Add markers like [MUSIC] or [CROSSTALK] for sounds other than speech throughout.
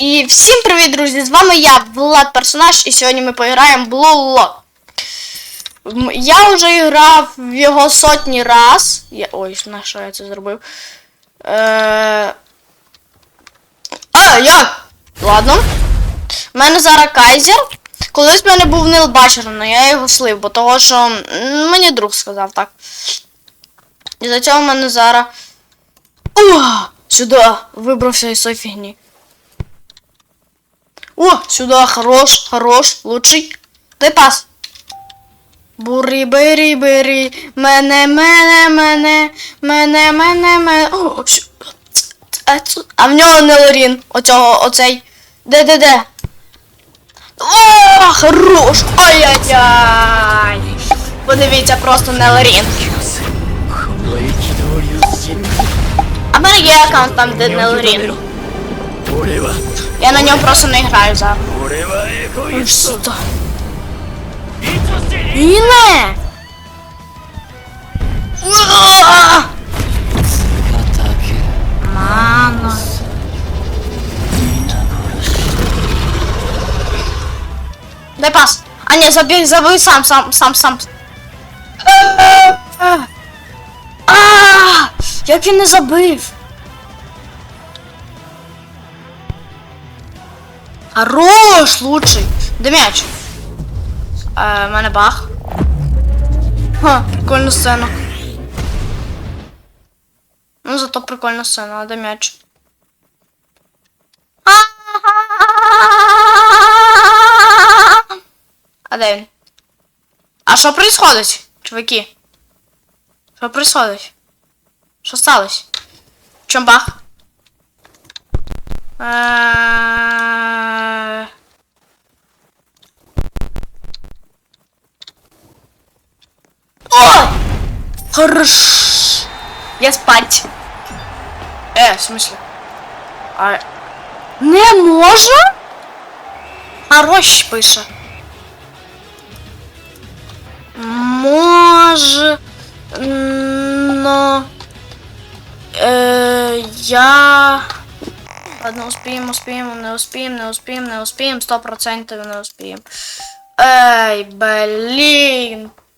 І всім привіт, друзі! З вами я, Влад Персонаж, і сьогодні ми пограємо в Lock. Я вже грав в його сотні раз. Я... Ой, на що я це зробив? Е... А, як? Ладно. У мене зараз Кайзер. Колись в мене був Нил Бачер, але я його слив, бо того, що мені друг сказав так. І за цього в мене зараз. О! Сюди! Вибрався із фігні. О, сюда, хорош, хорош, лучший. Дай пас. Бурі, бери. бері, мене, мене, мене, мене, мене, мене. О, а в нього не лорін. Оцього, оцей. Де, де, де? О, хорош! Ай-яй-яй! Подивіться, просто не лорін. А мене є аккаунт там, де не лорін. Я на нем просто наиграю за. Ну что? Ине! Мама. Дай пас. А не, забей, забей сам, сам, сам, сам. Як він не забив? Хорош, лучший. Де м'яч? Е, мене бах. Ха, прикольна сцена. Ну, зато прикольна сцена, а де м'яч? А де він? А що происходить, чуваки? Що происходить? Що сталося? В чому бах? Е, Хорош! Я спать. Э, в смысле? А... Не можна? Хорош пише. Може... Но... Е, я... Ладно, успіємо, успіємо, не успіємо, не успіємо, не успіємо, 100% не успіємо. Ей, блін,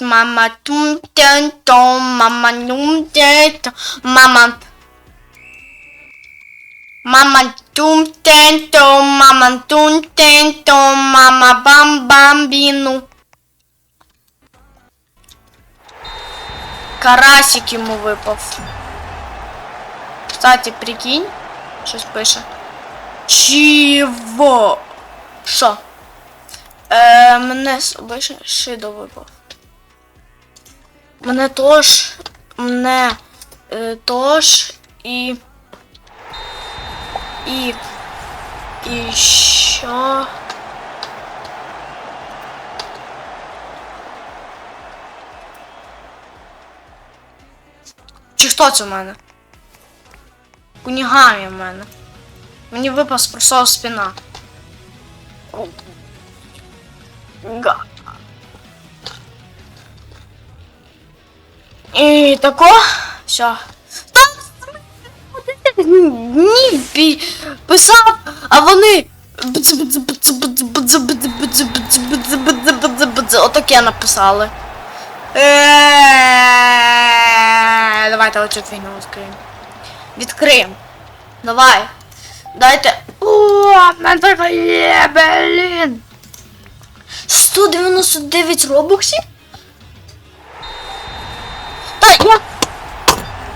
mama tun ten to, mama num te to, mama. Mama tun ten to, mama tun ten to, mama bam бамбіну. Карасик йому випав. Кстати, прикинь, щось пише. Чего? Що? Е, мене лише шидо випав. Мене тож. Мене е, тож і. І. І що? Чи хто це в мене? Кунігамі в мене. Мені випав з просова спина. Га. І тако. Все. Ні, пі- писав, а вони. Отаке написали. Е, Давайте оцю фігню відкриємо. Відкриємо. Давай. Дайте. О, мене така є, блін. 199 робоксів? Я...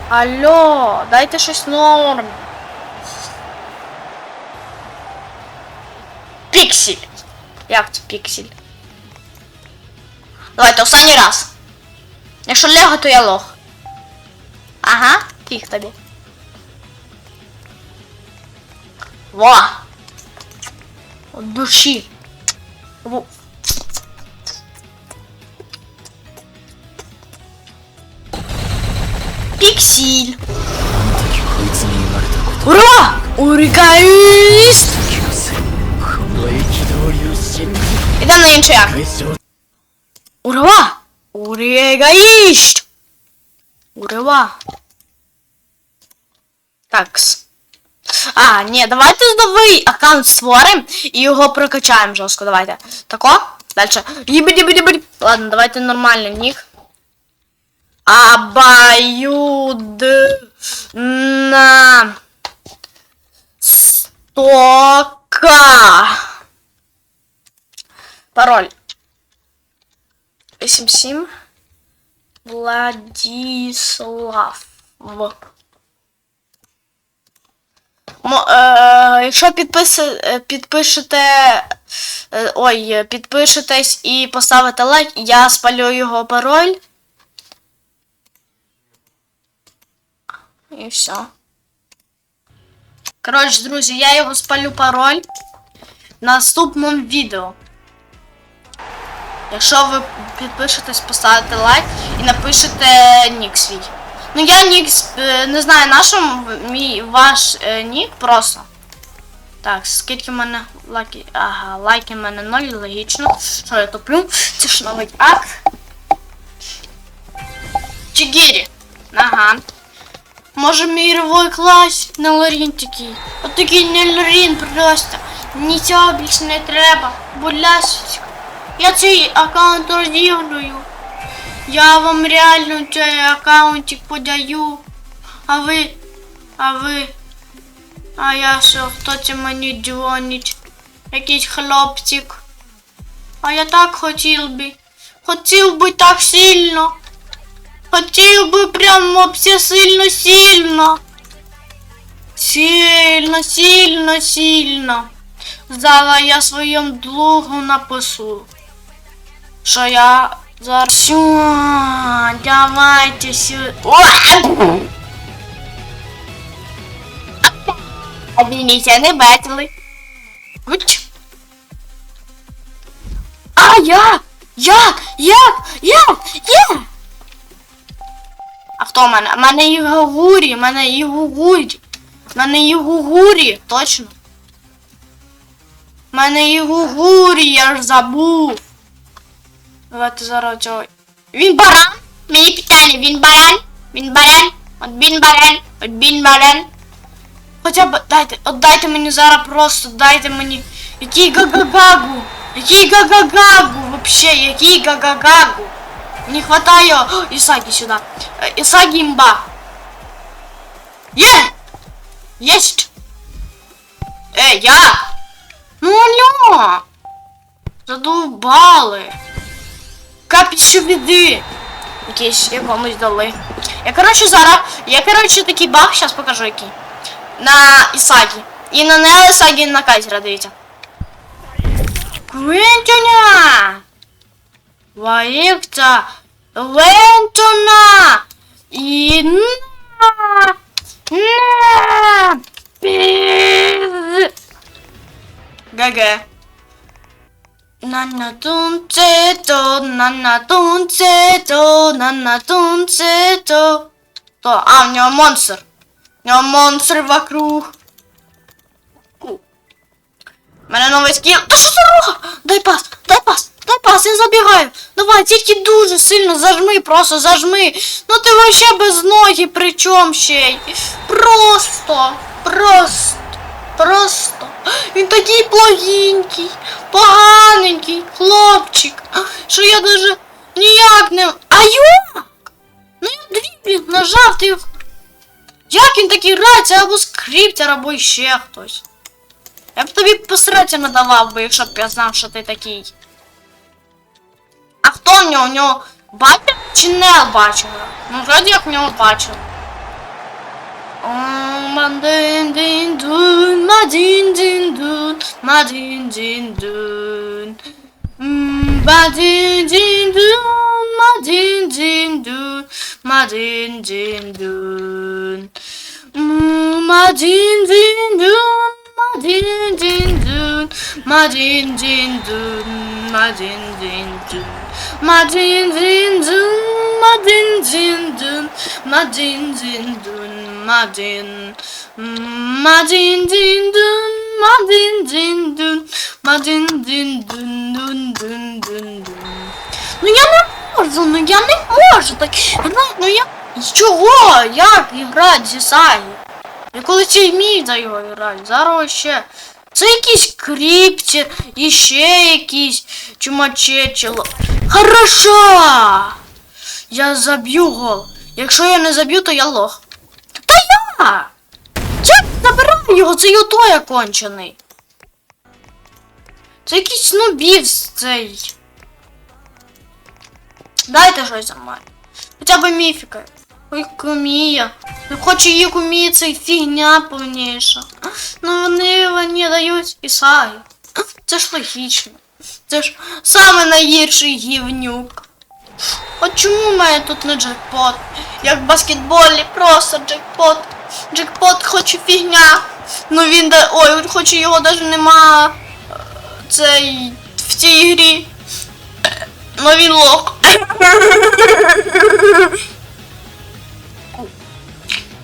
Алло, дайте щось норм. Піксель. Як це піксель? Давайте останній раз. Якщо Лего, то я лох. Ага, фіг тобі. Во! От душі. Во- Піксіль. Ура! Урикаюсь! Іде на інший Ура! Урава! Урегаїщ! Урава. Такс. А, не, давайте новий аккаунт створим и его прокачаем, жестко. Давайте. Тако? Дальше. Ладно, давайте нормальний нік. Абаюд на стока. Пароль. 87 Владіслав. Мо, е, якщо е, підпишете. Е, ой, підпишетесь і поставите лайк, я спалю його пароль. І все. Коротше, друзі, я його спалю пароль в наступному відео. Якщо ви підпишетесь, поставите лайк і напишете нік свій. Ну я нік е, не знаю на що мій ваш е, нік просто. Так, скільки в мене лайки. Ага, лайки в мене 0, логічно. Що я туплю? Це ж новий акт. Чигірі. Ага. Може мировой клас на Лорін такий. От такий не Лорін просто. Нічого більше не треба. Будь ласка. Я цей аккаунт розігную. Я вам реально цей аккаунтик подаю. А ви. А ви. А я що, хто це мені дзвонить? Якийсь хлопчик. А я так хотів би. Хотів би так сильно. Хотів би прям вообще сильно сильно. Сильно, сильно, сильно. Зараз я своєму другу напишу. Що я зараз. Все, давайте сюди. Обійміться, не бачили. Уч. А, я! Як? Як? Як? Як? А хто в мене? У мене і Гугурі, у мене і Гугурі. Мене і Гугурі, точно. Мене і я ж забув. Давайте зараз цього. Він баран? Мені питання, він баран? Він баран? От він баран, от він баран. Хоча б дайте, от дайте мені зараз просто, дайте мені. Який гагагагу? Який гагагагу? Вообще, який гагагагу? Не хватає О, Ісагі сюди. Е, Ісагі імба. Є! Єсть! Е, я! Ну алло! Задовбали! Капіще біди! Якийсь якомусь дали. Я коротше зараз. Я коротше такий баг, зараз покажу який. На Ісагі. І на не Ісагі, і на Кайзера, дивіться. Квентюня! Ваївця! Вентуна! І на! На! Піз! ГГ. Нана тунцето, нана тунцето, нана тунцето. То, а, в нього монстр. У нього монстр вокруг. У мене новий скіл. Та що за руха? Дай пас, дай пас, дай я забігаю. Давай, тільки дуже сильно зажми, просто зажми. Ну ти вообще без ноги, причому ще й. Просто, просто, просто. Він такий благенький, поганенький хлопчик, що я даже ніяк не. А як? Ну я дріблінг нажав, ти. Як він такий грається, або скриптер, або ще хтось. Я б тобі посрати надавав би, якщо б я знав, що ти такий. А хто в нього? У нього бачив чи не бачив? Ну, вроді як в нього бачив. Мадин-дин-дун, мадин-дин-дун, мадин-дин-дун. М, Мадин-дин-дун, мадин-дин-дун, мадин-дин-дун. М, Мадин-дин-дун, Мадін дін дун, мадін Madin cin dün, madin cin dün, madin cin dün, madin cin dün, madin cin dün, madin cin dün, madin, madin cin dün, madin cin dün, madin cin dün, dün dün dün dün. Dünyanın morzu, dünyanın morzu, так, вона, ну я, чого, як грати зі Саню? Я коли ці вмію за його зараз ще. Це якийсь криптір, і ще якийсь чумачечело. Хорошо! Я заб'ю гол. Якщо я не заб'ю, то я лох. Та я! Я забираю його, це Ютоя кончений. Це якийсь нубів цей. Дайте щось за мене. Хоча б міфіка. Ой, кумія. Не хочу її кумії, це фігня повніша. Ну вони мені дають Ісаї. Це ж логічно. Це ж саме найгірший гівнюк. От чому в мене тут не джекпот? Як в баскетболі, просто джекпот. Джекпот хоче фігня. Ну він да. Ой, хоч його навіть нема е, цей в цій грі. Ну він лох.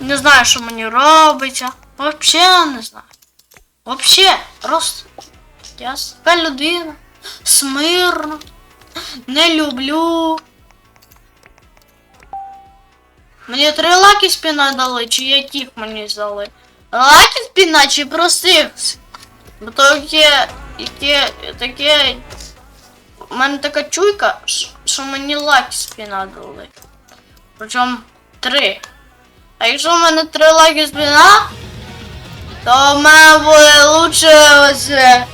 Не знаю, що мені робиться. Вообще не знаю. Вообще, просто. Я така людина. Смирна. Не люблю. Мені три лаки спіна дали, чи яких мені дали? Лаки спіна чи простих? Бо то яке, яке, таке. У мене така чуйка, що мені лаки спіна дали. Причому три. А якщо в мене три лаки спіна, то в мене буде лучше оце.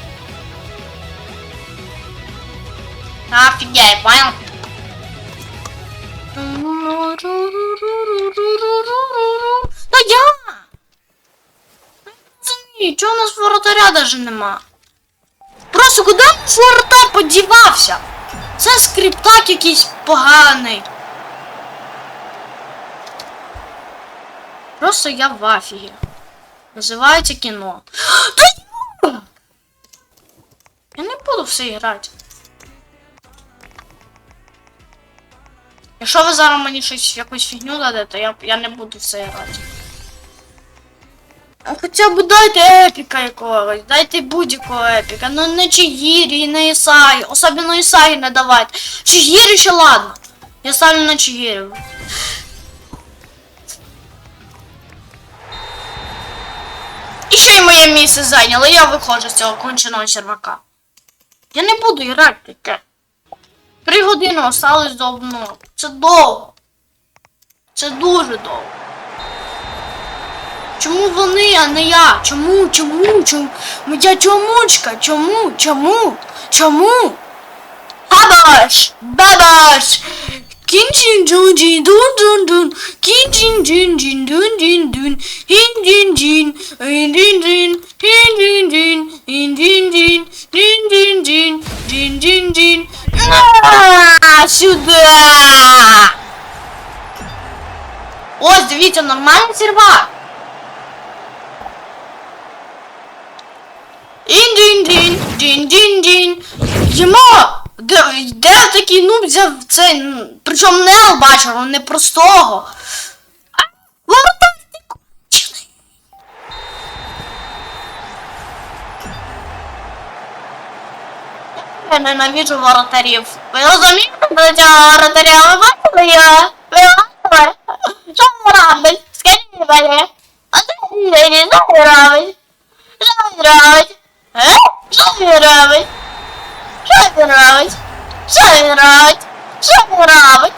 Офігеть, понял? Та я! Ні, чого у нас воротаря даже нема? Просто куди воротар подівався? Це скриптак якийсь поганий. Просто я в афігі. Називається кіно. [GASPS] Та! Я не буду все грати. Якщо ви зараз мені щось якусь фігню дадете, я, я не буду все грати. А Хоча б дайте епіка якогось, дайте будь-якого епіка, ну не Чигірі, не Ісаї, особливо Ісаї не давайте. Чигірі ще ладно. Я ставлю на Чигірі. Ще й моє місце зайняло, я виходжу з цього конченого червака. Я не буду грати таке. Три години осталось до обнови. Це довго. Це дуже довго. Чому вони, а не я? Чому? Чому? Чому? Моя чомучка? Чому? Чому? Чому? Бабаш! Бабаш! Cin cin cin cin dun dun dun. Cin cin cin cin dun cin dun. Hin cin cin. Hin cin cin. Hin cin cin. Hin cin cin. Cin cin cin. Cin cin cin. Сюда! Ось, дивіться, нормальна серва. Ін-дін-дін, дін-дін-дін. Їмо! Де, де такий нуб взяв цей, причому не албачера, не простого. А, воротар ти. Я ненавиджу воротарів. Ви розумієте до цього воротаря? Ви бачили його? Ви бачили? Що він робить? Скажіть мені. А він, що він робить? Що він робить? Е? Що він робить? Що він робить? Що він робить? Що він робить?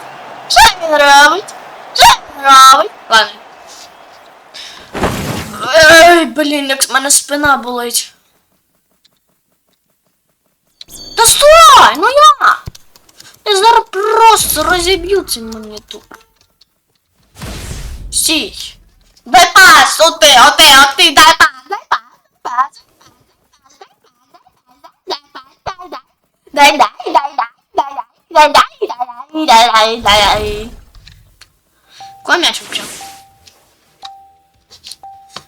Що він робить? Що він робить? Ладно. Ей, блін, як з мене спина болить. Та стой! Ну я! Я зараз просто розіб'ю цей монітор. Стій. Дай пас, оти, оти, оти, дай пас, дай пас, пас. Дай, дай, дай, дай, дай, дай, дай, дай, дай, дай, дай, дай. Кого м'яч взяв?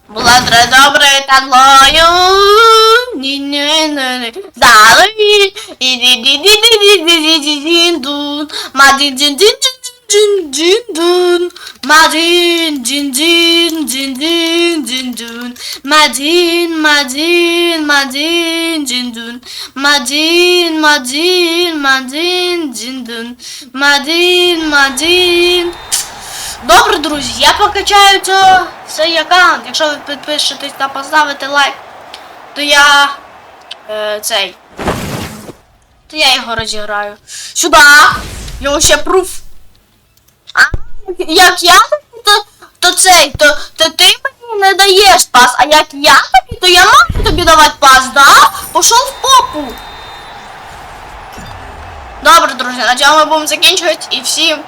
була тре добре таглою. ні ні ні ні Зали. І ді Cin cin dün Madin cin cin cin cin cin dün Madin madin madin cin dün Madin madin madin cin dün Madin madin Добре, друзі, я покачаю цей аккаунт. Якщо ви підпишетесь та поставите лайк, то я е, цей. То я його розіграю. Сюда! Я ще пруф. А, як я то, то цей, то, то ти мені не даєш пас, а як я тобі, то я можу тобі давати пас, да? Пішов в попу. Добре, друзі, на цьому ми будемо закінчувати і всім